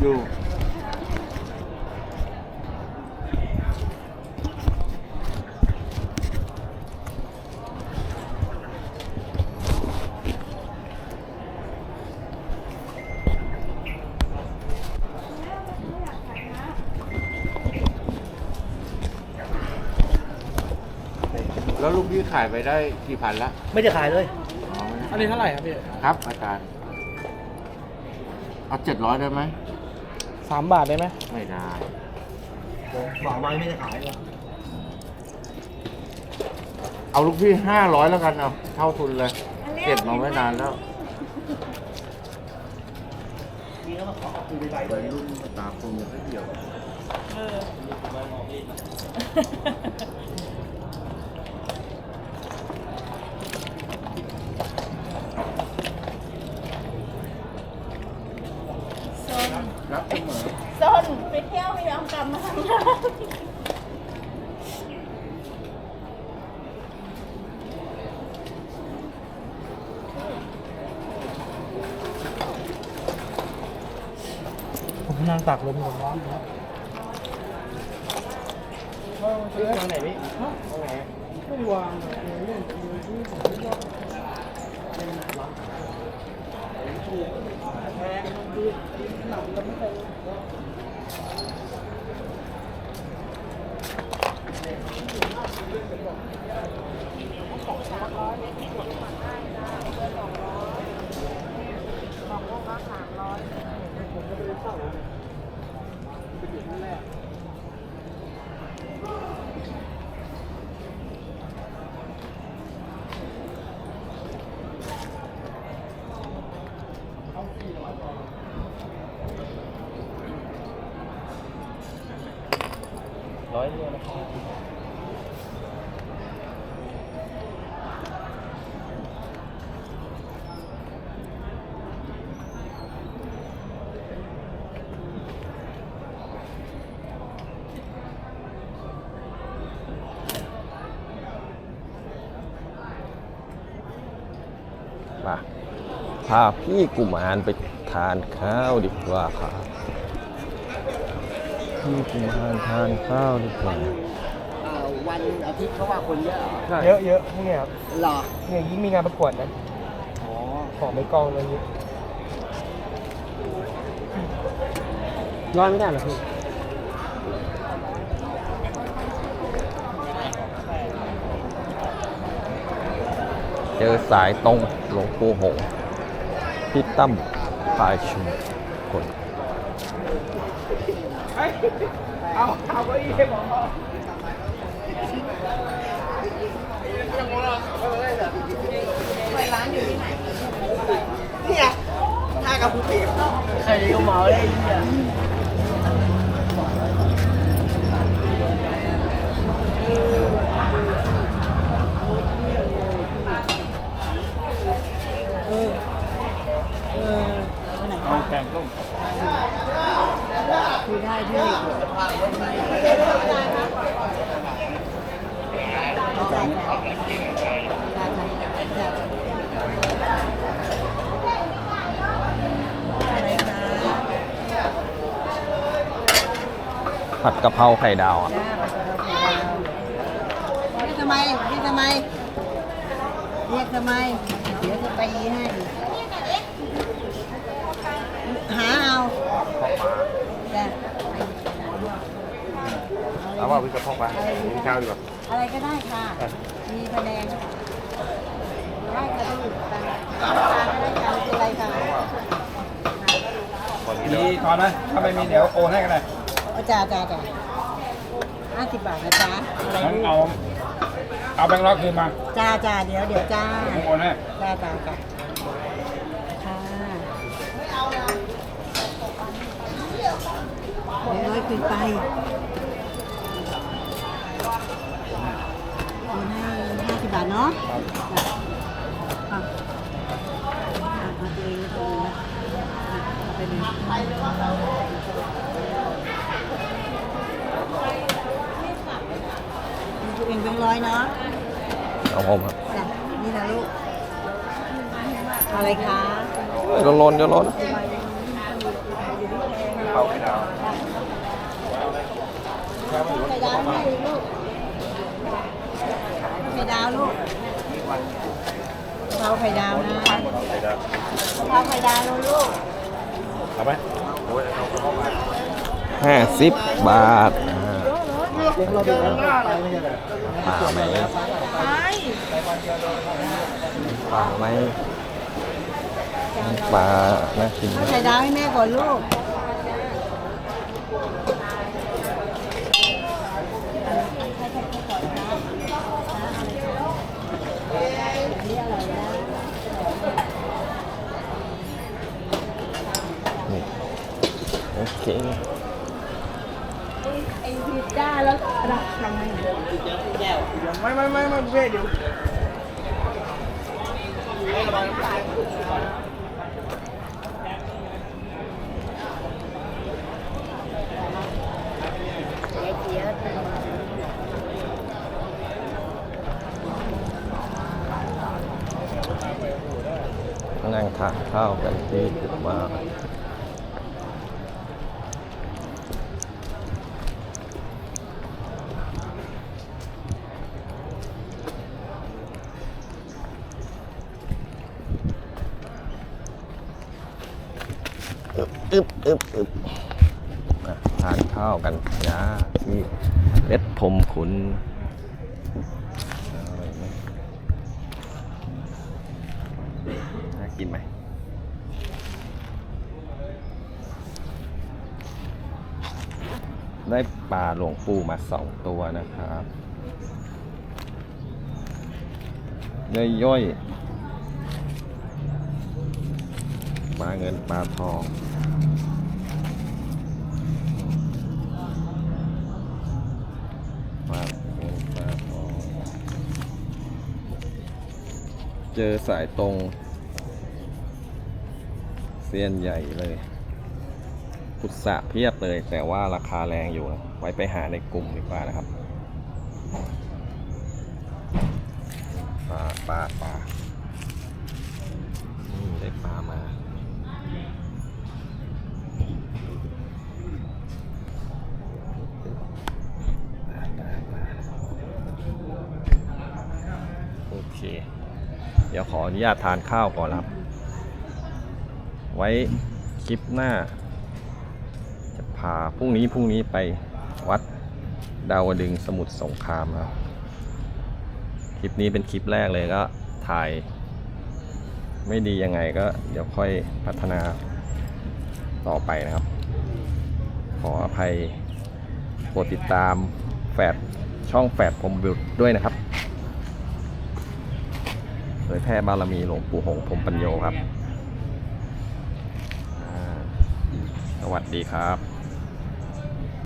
อยู่แล้วลูกพี่ขายไปได้กี่พันละไม่ได้ขายเลยอ๋ออันนี้เท่าไหร่ครับพี่ ครับอาจารย์เอาเจ็ดร้อยได้ไหม สามบาทได้ไหมไม่ได้บอกมาไม่ได้ขายเลยเอาลูกพี่ห้าร้อยแล้วกันเอาเท่าทุนเลยเก็บมาไว้นานแล้วนี่ก็มาขอเอาคืนไปใบวัยรุ่นตาคมยังไม่เดียวซน รับเสมอ ซน ไปเที่ยวไม่ยอมกลับมาทำงานผมนั่งตักลมกับร้อนครับซื้อทางไหนพี่ทางไหนไม่วางเล่นซื้อของที่ว่าแพงดูหนักก็ไม่ไปร้อยเดีย วน พาพี่กุมารไปทานข้าวดีกว่าครับพี่กุมารทานข้าวดีกว่าวันอาทิตย์เขาว่าคนเยอะเหรอเยอะเยอะพวกเนี้ยครับหรอเนี่ยยิ่งมีงานประกวดนะอ๋อของไม่กองเลยนี่ร้อยไม่ได้เหรอพี่เจอสายตรงหลวงปู่หงส์ พี่ตั้มพายชุมคนเอาเอาไปอีกให้านอเนี่ยถ้ากับผู้ปีกใครก็เมาได้เนี่ย เอาแกงต้ม คือได้ที่อะไรคะ ผัดกะเพราไข่ดาวอะนี่ทำไมนี่ทำไมเรียกทำไม เดี๋ยวจะไปให้หาเอาจ้ะเอาว่าพี่กระเพาะไปกินข้าวดีกว่าอะไรก็ได้ค่ะ มีคะแนนได้ค่ะพี่ตามตามก็ได้ค่ะไม่เป็นไรค่ะมีทอนไหมถ้าไม่มีเดี๋ยวโอนให้กันเลย เอาจ้าจ้าจ้าห้าสิบบาทนะจ๊ะอะไรงั้นลูกเอาเอาแบงค์ร้อยคืนมาจ้าจ้าเดี๋ยวเดี๋ยวจ้า ผมโอนให้จ้าจ้าจ้าค่ะเดี๋ยวร้อยขึ้นไปโอนให้ห้าสิบบาทเนาะจ้ะอะอะเอาตัวเองเอาตัวเองนะเอาไปเลย เป็นร้อยเนาะเอาผมครับนี่นะลูกอะไรคะเดี๋ร้อนเดี๋ยวร้อนเอาไข่ดาวไข่ดาวให้ลูกไข่ดาวลูกเผาไข่ดาวนะข่าวเผาไข่ดาวลูกเอาไหมห้าสิบบาท ปไม่ใช่เหรอปลาไหมไปปลาไหมปลาน่ากินเอาไข่ดาวให้แม่ก่อนลูกโอเค พิซซ่าแล้วรับทำไมไม่ไม่ไม่ไม่เพ่เดี๋ยวนั่งทานข้าวกันที่ตึกมา อึบอึบอึบอึบทานข้าวกันจ้าที่เพชรพรมขุนอร่อยไหมน่ากินไหมได้ปลาหลวงปูมาสองตัวนะครับย่อยย่อย ปลาเงินปลาทองปลาเงินปลาทอง เจอสายตรงเซียนใหญ่เลยกุศะเพียบเลย แต่ว่าราคาแรงอยู่นะไว้ไปหาในกลุ่มดีกว่านะครับปลาปลาปลาได้ปลามา โอเค เดี๋ยวขออนุญาตทานข้าวก่อนครับ ไว้คลิปหน้า จะพาพรุ่งนี้พรุ่งนี้ไปวัดดาวดึงสมุทรสงครามครับ คลิปนี้เป็นคลิปแรกเลยก็ถ่าย ไม่ดียังไงก็เดี๋ยวค่อยพัฒนาต่อไปนะครับ ขออภัยโปรดติดตามแฟดช่องแฟดพรหมบุตรด้วยนะครับ ผยแพร่บารมีหลวงปู่หงส์พรมปัญโยครับ สวัสดีครับ